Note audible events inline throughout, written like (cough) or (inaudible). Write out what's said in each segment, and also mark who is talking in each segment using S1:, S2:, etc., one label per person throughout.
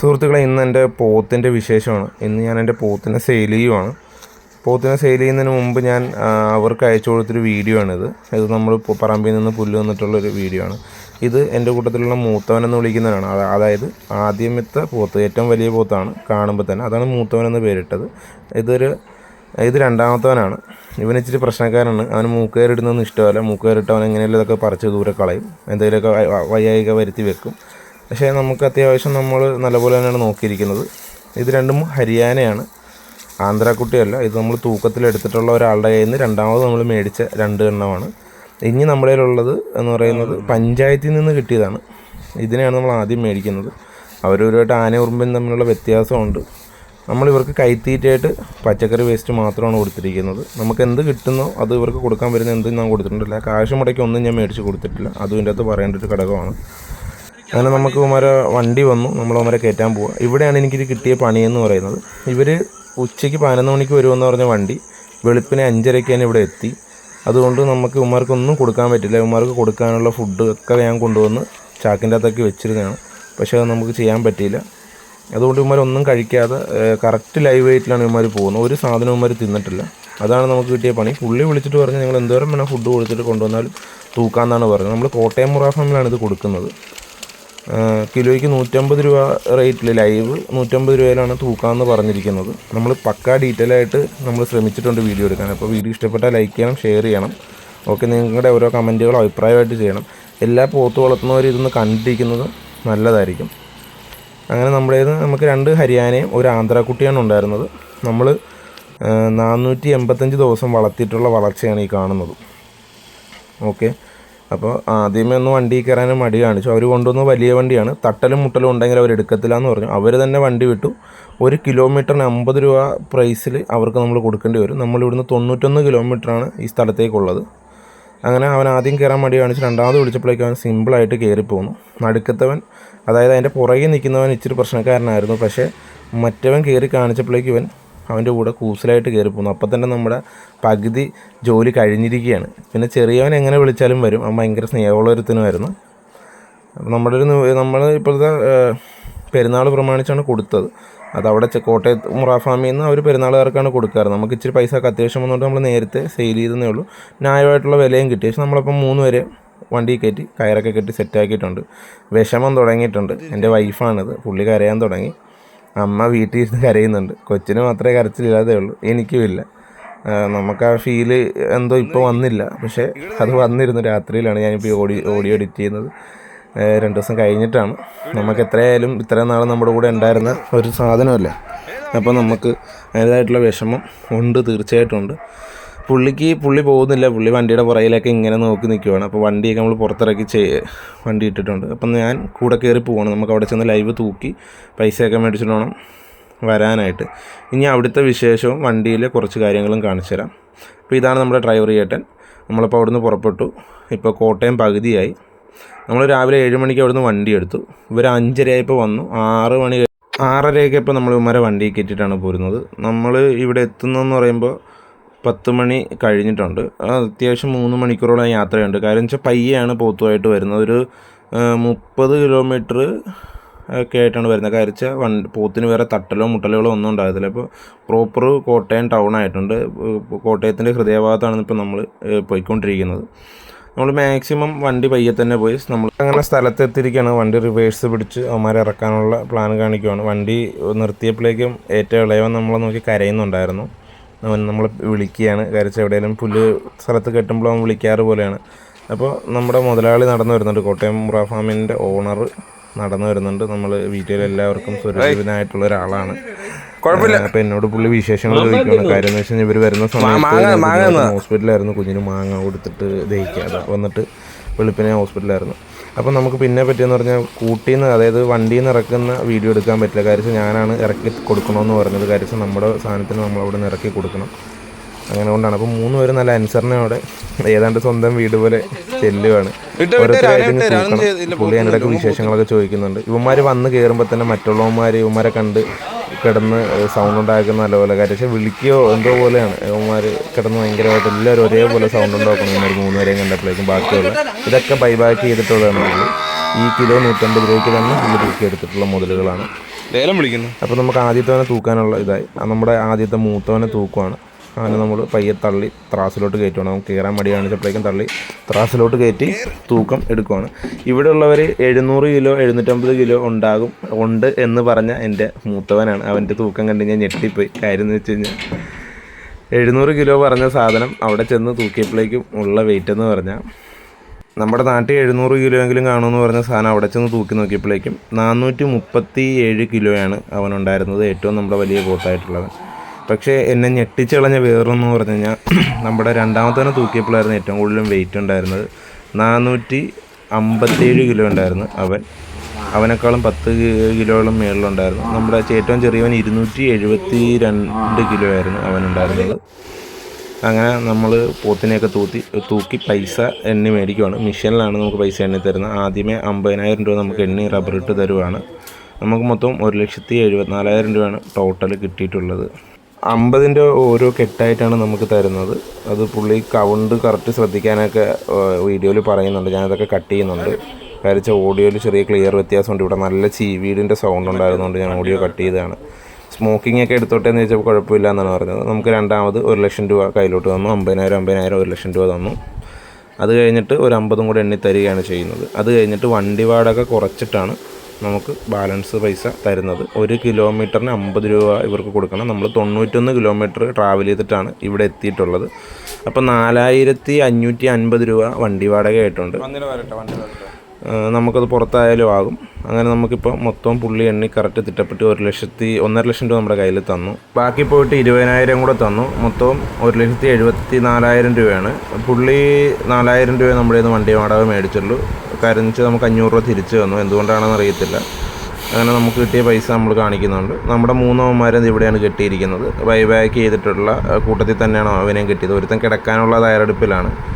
S1: സുഹൃത്തുക്കളെ ഇന്ന് എന്റെ പോത്തിന്റെ വിശേഷമാണ്. ഇന്ന് ഞാൻ എന്റെ പോത്തിനെ സെയിൽ ചെയ്യുവാണ്. പോത്തിനെ സെയിൽ ചെയ്യുന്നതിന് മുമ്പ് ഞാൻ അവർക്ക് അയച്ചു കൊടുത്തൊരു വീഡിയോ ആണിത് ഇത് നമ്മൾ പറമ്പിൽ നിന്ന് പുല്ല് വന്നിട്ടുള്ളൊരു വീഡിയോ ആണ് ഇത് എന്റെ കൂട്ടത്തിലുള്ള മൂത്തവനെന്ന് വിളിക്കുന്നവരാണ് അതായത് ആദ്യമത്തെ പോത്ത് ഏറ്റവും വലിയ പോത്താണ് കാണുമ്പോൾ തന്നെ. അതാണ് മൂത്തവനെന്ന് പേരിട്ടത്. ഇതൊരു ഇത് രണ്ടാമത്തവനാണ്. ഇവൻ ഇച്ചിരി പ്രശ്നക്കാരാണ് അവന് മൂക്കുകയറിടുന്നൊന്നും ഇഷ്ടമല്ല. മൂക്കുകയറിട്ട് അവൻ പറിച്ച് ദൂരെ കളയും. എന്തെങ്കിലുമൊക്കെ വയ്യായിക വരുത്തി വെക്കും. പക്ഷേ നമുക്ക് അത്യാവശ്യം നമ്മൾ നല്ലപോലെ തന്നെയാണ് നോക്കിയിരിക്കുന്നത്. ഇത് രണ്ടും ഹരിയാനയാണ്. ആന്ധ്രാക്കുട്ടിയല്ല. ഇത് നമ്മൾ തൂക്കത്തിലെടുത്തിട്ടുള്ള ഒരാളുടെ കയ്യിൽ നിന്ന് രണ്ടാമത് നമ്മൾ മേടിച്ച രണ്ട് എണ്ണമാണ്. ഇനി നമ്മുടെ കയ്യിലുള്ളത് എന്ന് പറയുന്നത് പഞ്ചായത്തിൽ നിന്ന് കിട്ടിയതാണ്. ഇതിനെയാണ് നമ്മൾ ആദ്യം മേടിക്കുന്നത്. അവരൊരുമായിട്ട് ആന ഉറുമ്പും തമ്മിലുള്ള വ്യത്യാസമുണ്ട്. നമ്മൾ ഇവർക്ക് കൈത്തീറ്റയായിട്ട് പച്ചക്കറി വേസ്റ്റ് മാത്രമാണ് കൊടുത്തിരിക്കുന്നത്. നമുക്ക് എന്ത് കിട്ടുന്നോ അത് ഇവർക്ക് കൊടുക്കാൻ വരുന്ന എന്തും ഞാൻ കൊടുത്തിട്ടുണ്ടല്ല കാശ് മുടക്കി ഒന്നും ഞാൻ മേടിച്ച് കൊടുത്തിട്ടില്ല. അതും ഇതിന്റെ അകത്ത് പറയേണ്ട ഒരു ഘടകമാണ്. അങ്ങനെ നമുക്ക് ഉമാരെ വണ്ടി വന്നു. നമ്മൾ ഉമാരെ കയറ്റാൻ പോവുക ഇവിടെയാണ് എനിക്കിത് കിട്ടിയ പണിയെന്ന് പറയുന്നത്. ഇവർ ഉച്ചയ്ക്ക് പതിനൊന്ന് മണിക്ക് വരുമെന്ന് പറഞ്ഞ വണ്ടി വെളുപ്പിനെ അഞ്ചരയ്ക്ക് തന്നെ ഇവിടെ എത്തി. അതുകൊണ്ട് നമുക്ക് ഉമർക്കൊന്നും കൊടുക്കാൻ പറ്റില്ല. ഉമാർക്ക് കൊടുക്കാനുള്ള ഫുഡ് ഒക്കെ ഞാൻ കൊണ്ടുവന്ന് ചാക്കിന്റെ അകത്തൊക്കെ വെച്ചിരുന്നതാണ്. പക്ഷേ അത് നമുക്ക് ചെയ്യാൻ പറ്റിയില്ല. അതുകൊണ്ട് ഇവന്മാരൊന്നും കഴിക്കാതെ കറക്റ്റ് ലൈവ് വെയിറ്റിലാണ് ഇവന്മാർ പോകുന്നത്. ഒരു സാധനം ഇവന്മാർ തിന്നിട്ടില്ല. അതാണ് നമുക്ക് കിട്ടിയ പണി. പുള്ളി വിളിച്ചിട്ട് പറഞ്ഞ് ഞങ്ങൾ എന്തോരം വേണം ഫുഡ് കൊടുത്തിട്ട് കൊണ്ടുവന്നാൽ തൂക്കാമെന്നാണ് പറഞ്ഞത്. നമ്മൾ കോട്ടയം മുറാഫാമിലാണ് ഇത് കൊടുക്കുന്നത്. കിലോയ്ക്ക് നൂറ്റമ്പത് രൂപ റേറ്റിൽ ലൈവ് നൂറ്റമ്പത് രൂപയിലാണ് തൂക്കാമെന്ന് പറഞ്ഞിരിക്കുന്നത്. നമ്മൾ പക്കാ ഡീറ്റെയിൽ ആയിട്ട് നമ്മൾ ശ്രമിച്ചിട്ടുണ്ട് വീഡിയോ എടുക്കാൻ. അപ്പോൾ വീഡിയോ ഇഷ്ടപ്പെട്ടാൽ ലൈക്ക് ചെയ്യണം ഷെയർ ചെയ്യണം. ഓക്കെ നിങ്ങളുടെ ഓരോ കമന്റുകളോ അഭിപ്രായമായിട്ട് ചെയ്യണം. എല്ലാ പോത്ത് വളർത്തുന്നവരും ഇതൊന്ന് കണ്ടിരിക്കുന്നത് നല്ലതായിരിക്കും. അങ്ങനെ നമ്മുടെ നമുക്ക് രണ്ട് ഹരിയാനയും ഒരു ആന്ധ്രാക്കുട്ടിയാണ് ഉണ്ടായിരുന്നത്. നമ്മൾ നാനൂറ്റി എൺപത്തഞ്ച് ദിവസം വളർത്തിയിട്ടുള്ള വളർച്ചയാണ് ഈ കാണുന്നത്. ഓക്കെ അപ്പോൾ ആദ്യമേ ഒന്ന് വണ്ടി കയറാനും മടി കാണിച്ചു അവർ കൊണ്ടുവന്ന വലിയ വണ്ടിയാണ്. തട്ടലും മുട്ടലും ഉണ്ടെങ്കിൽ അവർ എടുക്കത്തില്ല എന്ന് പറഞ്ഞു. അവർ തന്നെ വണ്ടി വിട്ടു. ഒരു കിലോമീറ്ററിന് അമ്പത് രൂപ പ്രൈസിൽ അവർക്ക് നമ്മൾ കൊടുക്കേണ്ടി വരും. നമ്മളിവിടുന്ന് തൊണ്ണൂറ്റൊന്ന് കിലോമീറ്ററാണ് ഈ സ്ഥലത്തേക്കുള്ളത്. അങ്ങനെ അവൻ ആദ്യം കയറാൻ മടി കാണിച്ച് രണ്ടാമത് വിളിച്ചപ്പോഴേക്കും അവൻ സിമ്പിളായിട്ട് കയറിപ്പോന്നു. നടുക്കത്തവൻ അതായത് അതിന്റെ പുറകെ നിൽക്കുന്നവൻ ഇച്ചിരി പ്രശ്നക്കാരനായിരുന്നു. പക്ഷേ മറ്റവൻ കയറി കാണിച്ചപ്പോഴേക്കും ഇവൻ അവന്റെ കൂടെ കൂസലായിട്ട് കയറി പോകുന്നു അപ്പം തന്നെ നമ്മുടെ പകുതി ജോലി കഴിഞ്ഞിരിക്കുകയാണ്. പിന്നെ ചെറിയവൻ എങ്ങനെ വിളിച്ചാലും വരും. അവൻ ഭയങ്കര സ്നേഹമുള്ളൊരുത്തനുമായിരുന്നു. നമ്മുടെ ഒരു നമ്മൾ ഇപ്പോഴത്തെ പെരുന്നാൾ പ്രമാണിച്ചാണ് കൊടുത്തത്. അത് അവിടെ കോട്ടയത്ത് മുറാഫാമിയിൽ നിന്ന് അവർ പെരുന്നാളുകാർക്കാണ് കൊടുക്കാറ്. നമുക്ക് ഇച്ചിരി പൈസ അത്യാവശ്യം വന്നുകൊണ്ട് നമ്മൾ നേരത്തെ സെയിൽ ചെയ്തതേ ഉള്ളൂ. ന്യായമായിട്ടുള്ള വിലയും കിട്ടി. പക്ഷെ നമ്മളിപ്പം മൂന്ന് വരെ വണ്ടി കയറ്റി കയറൊക്കെ കെട്ടി സെറ്റാക്കിയിട്ടുണ്ട് വിഷമം തുടങ്ങിയിട്ടുണ്ട്. എന്റെ വൈഫാണിത് പുള്ളി കരയാൻ തുടങ്ങി. അമ്മ വീട്ടിൽ ഇരുന്ന് കരയുന്നുണ്ട്. കൊച്ചിന് മാത്രമേ കരച്ചിലില്ലാതേ ഉള്ളൂ. എനിക്കും ഇല്ല. നമുക്ക് ആ ഫീൽ എന്തോ ഇപ്പോൾ വന്നില്ല. പക്ഷേ അത് വന്നിരുന്നു. രാത്രിയിലാണ് ഞാനിപ്പോൾ ഈ ഓഡിയോ ഓഡിയോ എഡിറ്റ് ചെയ്യുന്നത്. രണ്ട് ദിവസം കഴിഞ്ഞിട്ടാണ്. നമുക്ക് എത്രയായാലും ഇത്രയും നാൾ നമ്മുടെ കൂടെ ഉണ്ടായിരുന്ന ഒരു സാധനമല്ലേ? അപ്പോൾ നമുക്ക് അതിന്റേതായിട്ടുള്ള വിഷമം ഉണ്ട് തീർച്ചയായിട്ടും ഉണ്ട്. പുള്ളിക്ക് പുള്ളി പോകുന്നില്ല. പുള്ളി വണ്ടിയുടെ പുറകിലൊക്കെ ഇങ്ങനെ നോക്കി നിൽക്കുവാണ് അപ്പോൾ വണ്ടിയൊക്കെ നമ്മൾ പുറത്തിറക്കി ചെയ് വണ്ടി ഇട്ടിട്ടുണ്ട്. അപ്പം ഞാൻ കൂടെ കയറി പോകണം നമുക്ക് അവിടെ ചെന്ന് ലൈവ് തൂക്കി പൈസയൊക്കെ മേടിച്ചിട്ട് വേണം വരാനായിട്ട്. ഇനി അവിടുത്തെ വിശേഷവും വണ്ടിയിലെ കുറച്ച് കാര്യങ്ങളും കാണിച്ചു തരാം. അപ്പോൾ ഇതാണ് നമ്മുടെ ഡ്രൈവർ ചേട്ടൻ നമ്മളിപ്പോൾ അവിടുന്ന് പുറപ്പെട്ടു. ഇപ്പോൾ കോട്ടയം പകുതിയായി. നമ്മൾ രാവിലെ ഏഴ് മണിക്ക് അവിടുന്ന് വണ്ടി എടുത്തു. ഇവർ അഞ്ചരയായപ്പോൾ വന്നു. ആറ് മണി ആറരയൊക്കെ ഇപ്പോൾ നമ്മൾ ഇവന്മാരെ വണ്ടി കയറ്റിയിട്ടാണ് പോരുന്നത്. നമ്മൾ ഇവിടെ എത്തുന്നതെന്ന് പറയുമ്പോൾ പത്ത് മണി കഴിഞ്ഞിട്ടുണ്ട്. അത്യാവശ്യം മൂന്ന് മണിക്കൂറോളം യാത്രയുണ്ട്. കാര്യം വെച്ചാൽ പയ്യാണ് പോത്തുമായിട്ട് വരുന്നത്. ഒരു മുപ്പത് കിലോമീറ്റർ ഒക്കെ ആയിട്ടാണ് വരുന്നത്. കാര്യം വെച്ചാൽ വൺ പോത്തിന് വേറെ തട്ടലോ മുട്ടലുകളോ ഒന്നും ഉണ്ടാകത്തില്ല. ഇപ്പോൾ പ്രോപ്പർ കോട്ടയം ടൗൺ ആയിട്ടുണ്ട്. കോട്ടയത്തിന്റെ ഹൃദയഭാഗത്താണ് ഇപ്പോൾ നമ്മൾ പോയിക്കൊണ്ടിരിക്കുന്നത്. നമ്മൾ മാക്സിമം വണ്ടി പയ്യെ തന്നെ പോയി. നമ്മൾ അങ്ങനെ സ്ഥലത്തെത്തിയിരിക്കുകയാണ് വണ്ടി റിവേഴ്സ് പിടിച്ച് അവന്മാരെ ഇറക്കാനുള്ള പ്ലാൻ കാണിക്കുവാണ്. വണ്ടി നിർത്തിയപ്പോഴേക്കും ഏറ്റവും ഇളയവൻ നമ്മളെ നോക്കി കരയുന്നുണ്ടായിരുന്നു. അവൻ നമ്മളെ വിളിക്കുകയാണ്. കരച്ച് എവിടെയെങ്കിലും പുല്ല് സ്ഥലത്ത് കെട്ടുമ്പോൾ അവൻ വിളിക്കാറ് പോലെയാണ്. അപ്പോൾ നമ്മുടെ മുതലാളി നടന്നു വരുന്നുണ്ട്. കോട്ടയം മുറ ഫാമിന്റെ ഓണർ നടന്നു വരുന്നുണ്ട്. നമ്മൾ വീട്ടിൽ എല്ലാവർക്കും സുരക്ഷിതനായിട്ടുള്ള ഒരാളാണ്.
S2: കുഴപ്പമില്ല.
S1: അപ്പം എന്നോട് പുള്ളി വിശേഷങ്ങൾ ചോദിക്കുകയാണ് കാര്യം എന്ന് വെച്ചാൽ ഇവർ വരുന്ന സമയത്ത് ഹോസ്പിറ്റലായിരുന്നു കുഞ്ഞിന് മാങ്ങ കൊടുത്തിട്ട് ദഹിക്കാതെ വന്നിട്ട് വെളുപ്പിനെ ഹോസ്പിറ്റലായിരുന്നു അപ്പം നമുക്ക് പിന്നെ പറ്റിയെന്ന് പറഞ്ഞാൽ കൂട്ടിയിൽ നിന്ന് അതായത് വണ്ടിയിൽ നിന്ന് ഇറക്കുന്ന വീഡിയോ എടുക്കാൻ പറ്റില്ല. കാര്യം ഞാനാണ് ഇറക്കി കൊടുക്കണമെന്ന് പറഞ്ഞത്. കാര്യം നമ്മുടെ സാധനത്തിന് നമ്മൾ അവിടെ നിന്ന് ഇറക്കി കൊടുക്കണം. അങ്ങനെ കൊണ്ടാണ്. അപ്പോൾ മൂന്ന് പേര് നല്ല അനുസരണയോടെ ഏതാണ്ട് സ്വന്തം വീട് പോലെ ചെല്ലുവാണ്. പുള്ളി എന്റെ വിശേഷങ്ങളൊക്കെ ചോദിക്കുന്നുണ്ട്. ഇവന്മാർ വന്ന് കയറുമ്പോൾ തന്നെ മറ്റുള്ളവന്മാർ ഇവന്മാരെ കണ്ട് കിടന്ന് സൗണ്ട് ഉണ്ടാക്കുന്ന നല്ലപോലെ കാര്യം. പക്ഷേ വിളിക്കുകയോ എന്തോ പോലെയാണ്. ഇവന്മാർ കിടന്ന് ഭയങ്കരമായിട്ട് എല്ലാവരും ഒരേപോലെ സൗണ്ട് ഉണ്ടാക്കണം ഇവന്മാർ മൂന്നുപേരെയും കണ്ടപ്പോഴേക്കും ബാക്കിയുള്ള ഇതൊക്കെ ബൈബാക്ക് ചെയ്തിട്ടുള്ളതാണ്. ഈ കിലോ നൂറ്റമ്പത് രൂപയ്ക്ക് തന്നെ തൂക്കി എടുത്തിട്ടുള്ള മുതലുകളാണ്
S2: ലേലം വിളിക്കുന്നു.
S1: അപ്പോൾ നമുക്ക് ആദ്യത്തവനെ തൂക്കാനുള്ള ഇതായി. നമ്മുടെ ആദ്യത്തെ മൂത്തവനെ തൂക്കുവാണ്. അങ്ങനെ നമ്മൾ പയ്യെ തള്ളി ത്രാസിലോട്ട് കയറ്റുവാണ് നമുക്ക് കയറാൻ മടി കാണിച്ചപ്പോഴേക്കും തള്ളി ത്രാസിലോട്ട് കയറ്റി തൂക്കം എടുക്കുവാണ്. ഇവിടെ ഉള്ളവർ എഴുന്നൂറ് കിലോ എഴുന്നൂറ്റമ്പത് കിലോ ഉണ്ടാകും ഉണ്ട് എന്ന് പറഞ്ഞ എന്റെ മൂത്തവനാണ്. അവന്റെ തൂക്കം കണ്ട് ഞാൻ ഞെട്ടിപ്പോയി. കാര്യം എന്ന് വെച്ച് കഴിഞ്ഞാൽ എഴുന്നൂറ് കിലോ പറഞ്ഞ സാധനം അവിടെ ചെന്ന് തൂക്കിയപ്പോഴേക്കും ഉള്ള വെയിറ്റ് എന്ന് പറഞ്ഞാൽ നമ്മുടെ നാട്ടിൽ എഴുന്നൂറ് കിലോ എങ്കിലും കാണുമെന്ന് പറഞ്ഞ സാധനം അവിടെ ചെന്ന് തൂക്കി നോക്കിയപ്പോഴേക്കും നാനൂറ്റി മുപ്പത്തി ഏഴ് കിലോയാണ് അവനുണ്ടായിരുന്നത് ഏറ്റവും നമ്മുടെ വലിയ പോത്തായിട്ടുള്ളത് പക്ഷേ എന്നെ ഞെട്ടിച്ച് കളഞ്ഞ വേറൊന്ന് പറഞ്ഞു കഴിഞ്ഞാൽ (clears throat) നമ്മുടെ രണ്ടാമത്തവനെ തൂക്കിയപ്പോഴായിരുന്നു ഏറ്റവും കൂടുതലും വെയിറ്റ് ഉണ്ടായിരുന്നത്. നാനൂറ്റി അമ്പത്തേഴ് കിലോ ഉണ്ടായിരുന്നു അവൻ. അവനേക്കാളും പത്ത് കിലോളം മേളിലുണ്ടായിരുന്നു. നമ്മുടെ ഏറ്റവും ചെറിയവൻ ഇരുന്നൂറ്റി എഴുപത്തി രണ്ട് കിലോ ആയിരുന്നു അവനുണ്ടായിരുന്നത്. അങ്ങനെ നമ്മൾ പോത്തിനെയൊക്കെ തൂത്തി തൂക്കി പൈസ എണ്ണി മേടിക്കുവാണ്. മിഷനിലാണ് നമുക്ക് പൈസ എണ്ണി തരുന്നത്. ആദ്യമേ അമ്പതിനായിരം രൂപ നമുക്ക് എണ്ണി റബ്ബർ ഇട്ട് തരുവാണ്. നമുക്ക് മൊത്തം ഒരു ലക്ഷത്തി എഴുപത്തിനാലായിരം രൂപയാണ് ടോട്ടൽ കിട്ടിയിട്ടുള്ളത്. അമ്പതിന്റെ ഓരോ കെട്ടായിട്ടാണ് നമുക്ക് തരുന്നത്. അത് പുള്ളി കൗണ്ട് കറക്റ്റ് ശ്രദ്ധിക്കാനൊക്കെ വീഡിയോയിൽ പറയുന്നുണ്ട്. ഞാനതൊക്കെ കട്ട് ചെയ്യുന്നുണ്ട്. വെച്ചാൽ ഓഡിയോയിൽ ചെറിയ ക്ലിയർ വ്യത്യാസമുണ്ട്. ഇവിടെ നല്ല ചീവീടിന്റെ സൗണ്ട് ഉണ്ടായിരുന്നുകൊണ്ട് ഞാൻ ഓഡിയോ കട്ട് ചെയ്തതാണ്. സ്മോക്കിംഗ് ഒക്കെ എടുത്തോട്ടെ എന്ന് ചോദിച്ചപ്പോൾ കുഴപ്പമില്ല എന്നാണ് പറഞ്ഞത്. നമുക്ക് രണ്ടാമത് ഒരു ലക്ഷം രൂപ കയ്യിലോട്ട് തന്നു അമ്പതിനായിരം അമ്പതിനായിരം ഒരു ലക്ഷം രൂപ തന്നു. അത് കഴിഞ്ഞിട്ട് ഒരു അമ്പതും കൂടെ എണ്ണി തരികയാണ് ചെയ്യുന്നത്. അത് കഴിഞ്ഞിട്ട് വണ്ടി വാടക കുറച്ചിട്ടാണ് നമുക്ക് ബാലൻസ് പൈസ തരുന്നത്. ഒരു കിലോമീറ്ററിന് അമ്പത് രൂപ ഇവർക്ക് കൊടുക്കണം. നമ്മൾ തൊണ്ണൂറ്റൊന്ന് കിലോമീറ്റർ ട്രാവൽ ചെയ്തിട്ടാണ് ഇവിടെ എത്തിയിട്ടുള്ളത്. അപ്പോൾ നാലായിരത്തി അഞ്ഞൂറ്റി അൻപത് രൂപ വണ്ടി വാടക ആയിട്ടുണ്ട്. നമുക്കത് പുറത്തായാലും ആകും. അങ്ങനെ നമുക്കിപ്പോൾ മൊത്തം പുള്ളി എണ്ണി കറക്റ്റ് തിട്ടപ്പെട്ട് ഒരു ലക്ഷത്തി ഒന്നര ലക്ഷം രൂപ നമ്മുടെ കയ്യിൽ തന്നു. ബാക്കി പോയിട്ട് ഇരുപതിനായിരം കൂടെ തന്നു. മൊത്തം ഒരു ലക്ഷത്തി എഴുപത്തി നാലായിരം രൂപയാണ്. പുള്ളി നാലായിരം രൂപ നമ്മുടെ നിന്ന് വണ്ടി വാടക മേടിച്ചുള്ളൂ. കാര്യം വെച്ചാൽ നമുക്ക് അഞ്ഞൂറ് രൂപ തിരിച്ചു തന്നു. എന്തുകൊണ്ടാണെന്ന് അറിയത്തില്ല. അങ്ങനെ നമുക്ക് കിട്ടിയ പൈസ നമ്മൾ കാണിക്കുന്നുണ്ട്. നമ്മുടെ മൂന്നവന്മാരെ ഇവിടെയാണ് കെട്ടിയിരിക്കുന്നത്. ബൈബാക്ക് ചെയ്തിട്ടുള്ള കൂട്ടത്തിൽ തന്നെയാണ് അവനെയും കിട്ടിയത്. ഒരുത്തൻ കിടക്കാനുള്ള തയ്യാറെടുപ്പിലാണ്.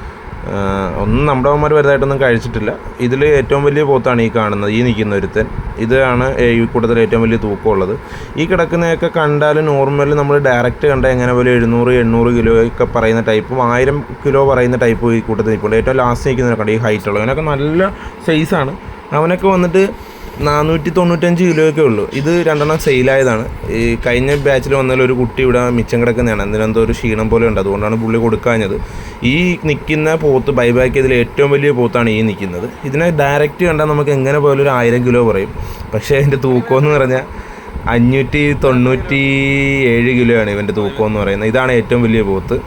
S1: ഒന്നും നമ്മുടെ അവന്മാർ വലുതായിട്ടൊന്നും കഴിച്ചിട്ടില്ല. ഇതിൽ ഏറ്റവും വലിയ പോത്താണ് ഈ കാണുന്നത് ഈ നിൽക്കുന്ന ഒരുത്തൻ. ഇതാണ് ഈ കൂട്ടത്തിൽ ഏറ്റവും വലിയ തൂക്കമുള്ളത്. ഈ കിടക്കുന്നതൊക്കെ കണ്ടാൽ നോർമൽ നമ്മൾ ഡയറക്റ്റ് കണ്ടാൽ എങ്ങനെ പോലെ എഴുന്നൂറ് എണ്ണൂറ് കിലോ ഒക്കെ പറയുന്ന ടൈപ്പും ആയിരം കിലോ പറയുന്ന ടൈപ്പ് ഈ കൂട്ടത്തിൽ നിൽപ്പുണ്ട്. ഏറ്റവും ലാസ്റ്റ് നിൽക്കുന്നതിനെ കണ്ട് ഈ ഹൈറ്റ് ഉള്ളത്. അവനൊക്കെ നല്ല സൈസാണ് അവനൊക്കെ വന്നിട്ട് നാനൂറ്റി തൊണ്ണൂറ്റഞ്ച് കിലോയൊക്കെ ഉള്ളൂ. ഇത് രണ്ടെണ്ണം സെയിലായതാണ്. ഈ കഴിഞ്ഞ ബാച്ചിൽ വന്നാൽ ഒരു കുട്ടി ഇവിടെ മിച്ചം കിടക്കുന്നതാണ്. എന്തിനെന്തോ ഒരു ക്ഷീണം പോലെ ഉണ്ട്. അതുകൊണ്ടാണ് പുള്ളി കൊടുക്കാഞ്ഞത്. ഈ നിൽക്കുന്ന പോത്ത് ബൈബാക്ക് ഇതിൽ ഏറ്റവും വലിയ പോത്താണ് ഈ നിൽക്കുന്നത് ഇതിനെ ഡയറക്റ്റ് കണ്ടാൽ നമുക്ക് എങ്ങനെ പോലും ഒരു ആയിരം കിലോ പറയും പക്ഷേ അതിന്റെ തൂക്കമെന്ന് പറഞ്ഞാൽ അഞ്ഞൂറ്റി തൊണ്ണൂറ്റി ഏഴ് കിലോയാണ് ഇവന്റെ തൂക്കം എന്ന് പറയുന്നത്. ഇതാണ് ഏറ്റവും വലിയ പോത്ത്.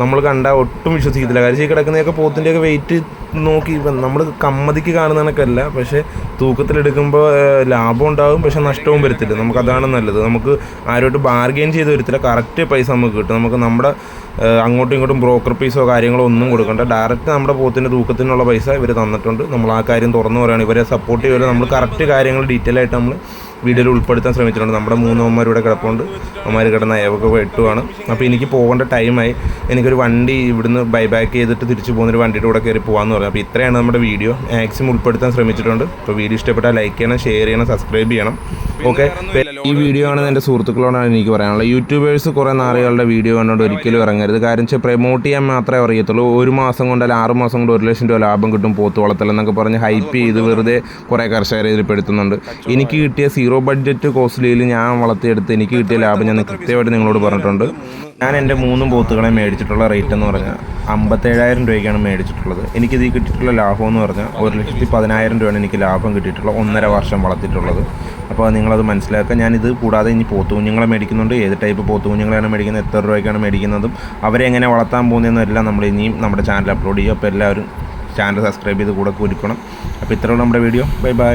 S1: നമ്മൾ കണ്ടാൽ ഒട്ടും വിശ്വസിക്കത്തില്ല. കാര്യം ഈ കിടക്കുന്നതൊക്കെ പോത്തിന്റെയൊക്കെ വെയിറ്റ് നോക്കി നമ്മൾ കമ്മതിക്ക് കാണുന്ന അല്ല പക്ഷേ തൂക്കത്തിലെടുക്കുമ്പോൾ ലാഭം ഉണ്ടാകും പക്ഷേ നഷ്ടവും വരത്തില്ല. നമുക്ക് അതാണ് നല്ലത്. നമുക്ക് ആരോട്ട് ബാർഗെയിൻ ചെയ്ത് വരത്തില്ല. കറക്റ്റ് പൈസ നമുക്ക് കിട്ടും. നമുക്ക് നമ്മുടെ അങ്ങോട്ടും ഇങ്ങോട്ടും ബ്രോക്കർ പീസോ കാര്യങ്ങളോ ഒന്നും കൊടുക്കണ്ട. ഡയറക്റ്റ് നമ്മുടെ പോത്തിന്റെ തൂക്കത്തിനുള്ള പൈസ ഇവർ തന്നിട്ടുണ്ട്. നമ്മൾ ആ കാര്യം തുറന്നു പറയുകയാണ്. ഇവരെ സപ്പോർട്ട് ചെയ്യുമല്ലോ നമ്മൾ കറക്റ്റ് കാര്യങ്ങൾ ഡീറ്റെയിൽ ആയിട്ട് നമ്മൾ വീഡിയോയിൽ ഉൾപ്പെടുത്താൻ ശ്രമിച്ചിട്ടുണ്ട്. നമ്മുടെ മൂന്ന് അമ്മമാർ ഇവിടെ കിടപ്പുണ്ട്. അമ്മമാർ കിടന്ന അയവൊക്കെ വെട്ടുവാണ് അപ്പോൾ എനിക്ക് പോകേണ്ട ടൈമായി എനിക്കൊരു വണ്ടി ഇവിടുന്ന് ബൈബാക്ക് ചെയ്തിട്ട് തിരിച്ചു പോകുന്നൊരു വണ്ടിയുടെ കൂടെ കയറി പോകാമെന്ന് പറഞ്ഞു. അപ്പോൾ ഇത്രയാണ് നമ്മുടെ വീഡിയോ. മാക്സിമം ഉൾപ്പെടുത്താൻ ശ്രമിച്ചിട്ടുണ്ട്. അപ്പോൾ വീഡിയോ ഇഷ്ടപ്പെട്ടാൽ ലൈക്ക് ചെയ്യണം ഷെയർ ചെയ്യണം സബ്സ്ക്രൈബ് ചെയ്യണം. ഓക്കെ. ഈ വീഡിയോ ആണ് എന്റെ സുഹൃത്തുക്കളോടാണ് എനിക്ക് പറയാനുള്ളത്. യൂട്യൂബേഴ്സ് കുറേ നാളുകളുടെ വീഡിയോ കണ്ടുകൊണ്ട് ഒരിക്കലും ഇറങ്ങരുത്. കാരണം വെച്ചാൽ പ്രൊമോട്ട് ചെയ്യാൻ മാത്രമേ അറിയത്തുള്ളൂ. ഒരു മാസം കൊണ്ട് അല്ലെങ്കിൽ ആറ് മാസം കൊണ്ട് ഒരു ലക്ഷം രൂപ ലാഭം കിട്ടും പോത്ത് വളർത്തൽ എന്നൊക്കെ പറഞ്ഞ് ഹൈപ്പ് ചെയ്ത് വെറുതെ കുറേ കർഷകരെ ഇതിൽ പെടുത്തുന്നുണ്ട്. എനിക്ക് കിട്ടിയ സീറോ ബഡ്ജറ്റ് കോസ്റ്റ്ലിയിൽ ഞാൻ വളർത്തിയെടുത്ത് എനിക്ക് കിട്ടിയ ലാഭം ഞാൻ കൃത്യമായിട്ട് നിങ്ങളോട് പറഞ്ഞിട്ടുണ്ട്. ഞാൻ എന്റെ മൂന്ന് പോത്തുകളെ മേടിച്ചിട്ടുള്ള റേറ്റ് എന്ന് പറഞ്ഞാൽ അമ്പത്തേഴായിരം രൂപയ്ക്കാണ് മേടിച്ചിട്ടുള്ളത്. എനിക്കിത് കിട്ടിയിട്ടുള്ള ലാഭം എന്ന് പറഞ്ഞാൽ ഒരു ലക്ഷത്തി പതിനായിരം രൂപയാണ് എനിക്ക് ലാഭം കിട്ടിയിട്ടുള്ളത് ഒന്നര വർഷം വളർത്തിയിട്ടുള്ളത്. അപ്പോൾ നിങ്ങളത് മനസ്സിലാക്കുക ഞാനിത് കൂടാതെ ഇനി പോത്തു കുഞ്ഞുങ്ങളെ മേടിക്കുന്നുണ്ട്. ഏത് ടൈപ്പ് പോത്തു കുഞ്ഞുങ്ങളെയാണ് മേടിക്കുന്നത്? എത്ര രൂപയ്ക്കാണ് മേടിക്കുന്നതും? അവരെ എങ്ങനെ വളർത്താൻ പോകുന്നതെന്നെല്ലാം നമ്മൾ ഇനിയും നമ്മുടെ ചാനൽ അപ്ലോഡ് ചെയ്യും. അപ്പോൾ എല്ലാവരും ചാനൽ സബ്സ്ക്രൈബ് ചെയ്ത് കൂടെ കുരുക്കണം അപ്പോൾ ഇത്രയുള്ള നമ്മുടെ വീഡിയോ ബൈ ബൈ